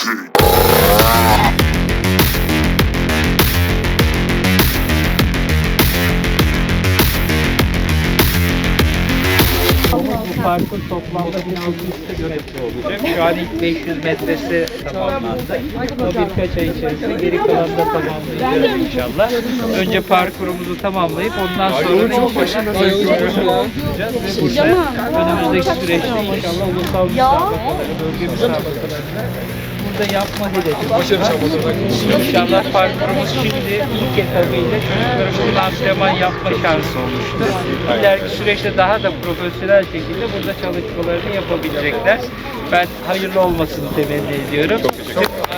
Jockey. Bu parkın toplamda 1600 kilometre olacak. Şu an ilk 500 metresi tamamlandı. O birkaç ay içerisinde geri kalan da tamamlayacağız inşallah. Önce parkurumuzu tamamlayıp ondan sonra da inşallah parkurumuzu yapacağız. Burada önümüzdeki süreçte inşallah ulusal müsabakalara, bölge müsabakalarına burada yapma hedefimiz var. İnşallah parkurumuz şimdi ilk etabıyla çocuklarımızın antrenman yapma şansı olmuştu. İleriki süreçte daha da profesyonel şekilde burada çalışmalarını yapabilecekler. Ben hayırlı olmasını temenni ediyorum. Tüm ailelerimize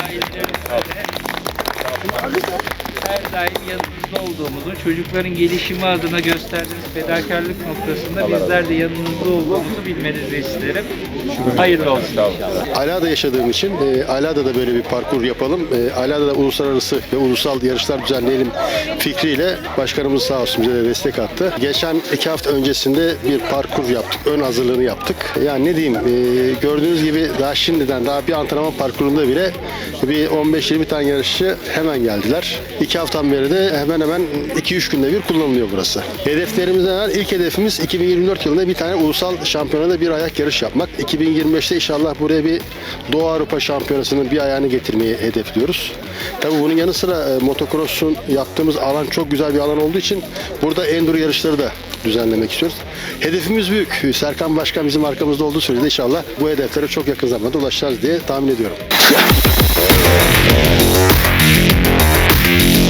her daim yanınızda olduğumuzu, çocukların gelişimi adına gösterdiğiniz fedakarlık noktasında bizler de yanınızda olduğumuzu bilmenizi isterim. Hayırlı olsun inşallah. Alada yaşadığım için e, Alada böyle bir parkur yapalım. E, Alada uluslararası ve ulusal yarışlar düzenleyelim fikriyle başkanımız sağ olsun bize de destek attı. Geçen iki hafta öncesinde bir parkur yaptık. Ön hazırlığını yaptık. Yani ne diyeyim e, gördüğünüz gibi daha şimdiden daha bir antrenman parkurunda bile bir 15-20 tane yarışçı hemen geldiler. İki haftadan beri de hemen hemen 2-3 günde bir kullanılıyor burası. Hedeflerimizden var. İlk hedefimiz 2024 yılında bir tane ulusal şampiyonada bir ayak yarış yapmak. 2025'te inşallah buraya bir Doğu Avrupa Şampiyonası'nın bir ayağını getirmeyi hedefliyoruz. Tabii bunun yanı sıra e, motocross'un yaptığımız alan çok güzel bir alan olduğu için burada enduro yarışları da düzenlemek istiyoruz. Hedefimiz büyük. Serkan Başkan bizim arkamızda olduğu sürece inşallah bu hedeflere çok yakın zamanda ulaşacağız diye tahmin ediyorum. Thank you.